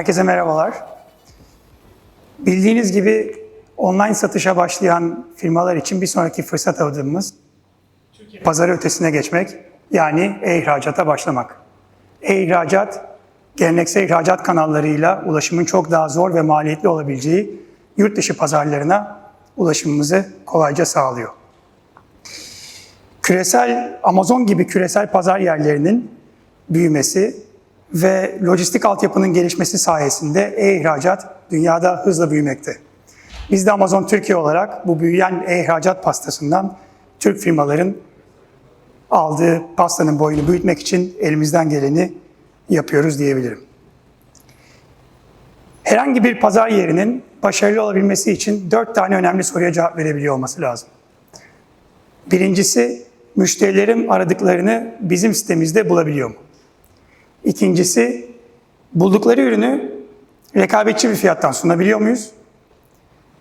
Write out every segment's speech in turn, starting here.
Herkese merhabalar. Bildiğiniz gibi online satışa başlayan firmalar için bir sonraki fırsat adımımız pazarı ötesine geçmek, yani e-ihracata başlamak. E-ihracat, geleneksel ihracat kanallarıyla ulaşımın çok daha zor ve maliyetli olabileceği yurt dışı pazarlarına ulaşımımızı kolayca sağlıyor. Küresel, Amazon gibi küresel pazar yerlerinin büyümesi ve lojistik altyapının gelişmesi sayesinde e-ihracat dünyada hızla büyümekte. Biz de Amazon Türkiye olarak bu büyüyen e-ihracat pastasından Türk firmaların aldığı pastanın boyunu büyütmek için elimizden geleni yapıyoruz diyebilirim. Herhangi bir pazar yerinin başarılı olabilmesi için dört tane önemli soruya cevap verebiliyor olması lazım. Birincisi, müşterilerim aradıklarını bizim sitemizde bulabiliyor mu? İkincisi, buldukları ürünü rekabetçi bir fiyattan sunabiliyor muyuz?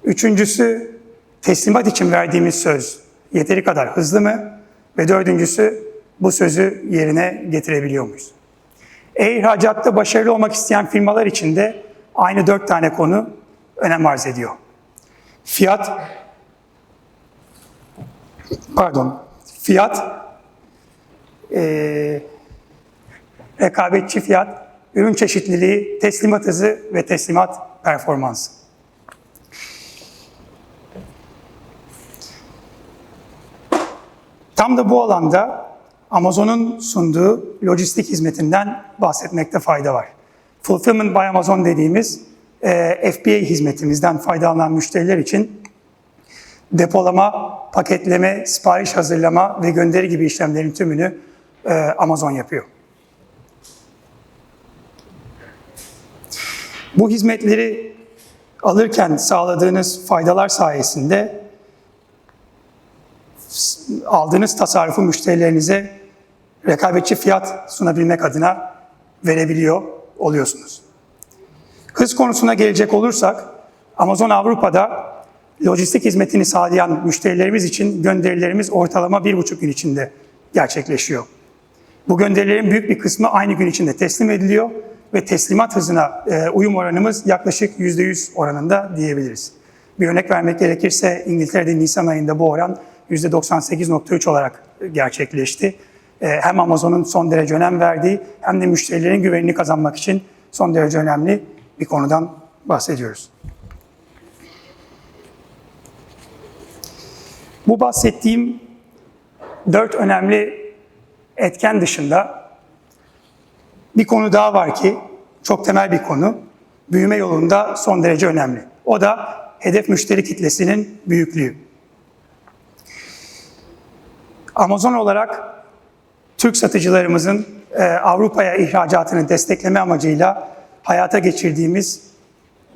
Üçüncüsü, teslimat için verdiğimiz söz yeteri kadar hızlı mı? Ve dördüncüsü, bu sözü yerine getirebiliyor muyuz? E-ihracatta başarılı olmak isteyen firmalar için de aynı dört tane konu önem arz ediyor. Fiyat, pardon, fiyat, eee rekabetçi fiyat, ürün çeşitliliği, teslimat hızı ve teslimat performansı. Tam da bu alanda Amazon'un sunduğu lojistik hizmetinden bahsetmekte fayda var. Fulfillment by Amazon dediğimiz e, FBA hizmetimizden faydalanan müşteriler için depolama, paketleme, sipariş hazırlama ve gönderi gibi işlemlerin tümünü e, Amazon yapıyor. Bu hizmetleri alırken sağladığınız faydalar sayesinde aldığınız tasarrufu müşterilerinize rekabetçi fiyat sunabilmek adına verebiliyor oluyorsunuz. Hız konusuna gelecek olursak, Amazon Avrupa'da lojistik hizmetini sağlayan müşterilerimiz için gönderilerimiz ortalama bir buçuk gün içinde gerçekleşiyor. Bu gönderilerin büyük bir kısmı aynı gün içinde teslim ediliyor ve teslimat hızına e, uyum oranımız yaklaşık %100 oranında diyebiliriz. Bir örnek vermek gerekirse İngiltere'de Nisan ayında bu oran %98.3 olarak gerçekleşti. E, hem Amazon'un son derece önem verdiği hem de müşterilerin güvenini kazanmak için son derece önemli bir konudan bahsediyoruz. Bu bahsettiğim dört önemli etken dışında bir konu daha var ki çok temel bir konu. Büyüme yolunda son derece önemli. O da hedef müşteri kitlesinin büyüklüğü. Amazon olarak Türk satıcılarımızın e, Avrupa'ya ihracatını destekleme amacıyla hayata geçirdiğimiz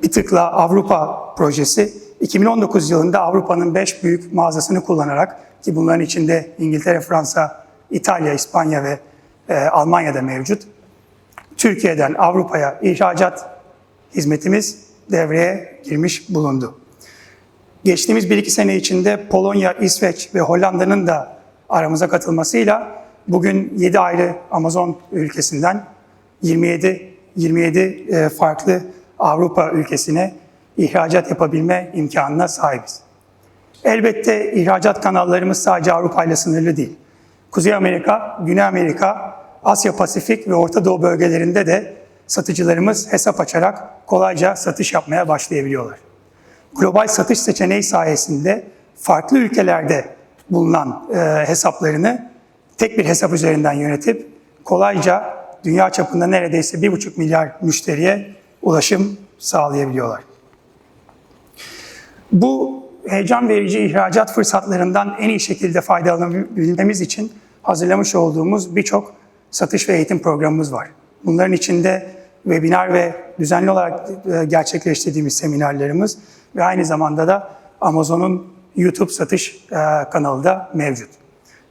bir tıkla Avrupa projesi 2019 yılında Avrupa'nın 5 büyük mağazasını kullanarak ki bunların içinde İngiltere, Fransa, İtalya, İspanya ve e, Almanya'da mevcut. Türkiye'den Avrupa'ya ihracat hizmetimiz devreye girmiş bulundu. Geçtiğimiz 1-2 sene içinde Polonya, İsveç ve Hollanda'nın da aramıza katılmasıyla bugün 7 ayrı Amazon ülkesinden 27 27 farklı Avrupa ülkesine ihracat yapabilme imkanına sahibiz. Elbette ihracat kanallarımız sadece Avrupa ile sınırlı değil. Kuzey Amerika, Güney Amerika, Asya Pasifik ve Orta Doğu bölgelerinde de satıcılarımız hesap açarak kolayca satış yapmaya başlayabiliyorlar. Global satış seçeneği sayesinde farklı ülkelerde bulunan e, hesaplarını tek bir hesap üzerinden yönetip kolayca dünya çapında neredeyse 1,5 milyar müşteriye ulaşım sağlayabiliyorlar. Bu heyecan verici ihracat fırsatlarından en iyi şekilde faydalanabilmemiz için hazırlamış olduğumuz birçok satış ve eğitim programımız var. Bunların içinde webinar ve düzenli olarak e, gerçekleştirdiğimiz seminerlerimiz ve aynı zamanda da Amazon'un YouTube satış e, kanalı da mevcut.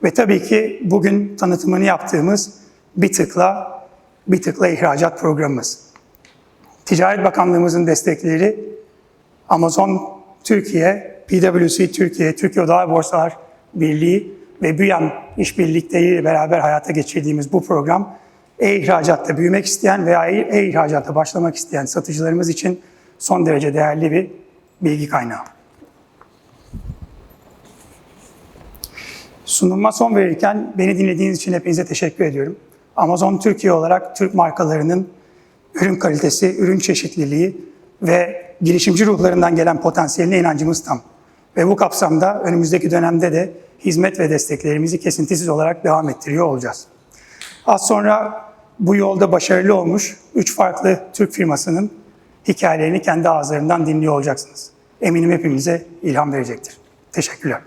Ve tabii ki bugün tanıtımını yaptığımız bir tıkla bir tıkla ihracat programımız. Ticaret Bakanlığımızın destekleri Amazon Türkiye, PwC Türkiye, Türkiye Odalar Borsalar Birliği ve BÜYAM işbirlikleriyle beraber hayata geçirdiğimiz bu program e-ihracatta büyümek isteyen veya e-ihracata başlamak isteyen satıcılarımız için son derece değerli bir bilgi kaynağı. Sunuma son verirken beni dinlediğiniz için hepinize teşekkür ediyorum. Amazon Türkiye olarak Türk markalarının ürün kalitesi, ürün çeşitliliği ve girişimci ruhlarından gelen potansiyeline inancımız tam. Ve bu kapsamda önümüzdeki dönemde de hizmet ve desteklerimizi kesintisiz olarak devam ettiriyor olacağız. Az sonra bu yolda başarılı olmuş üç farklı Türk firmasının hikayelerini kendi ağızlarından dinliyor olacaksınız. Eminim hepimize ilham verecektir. Teşekkürler.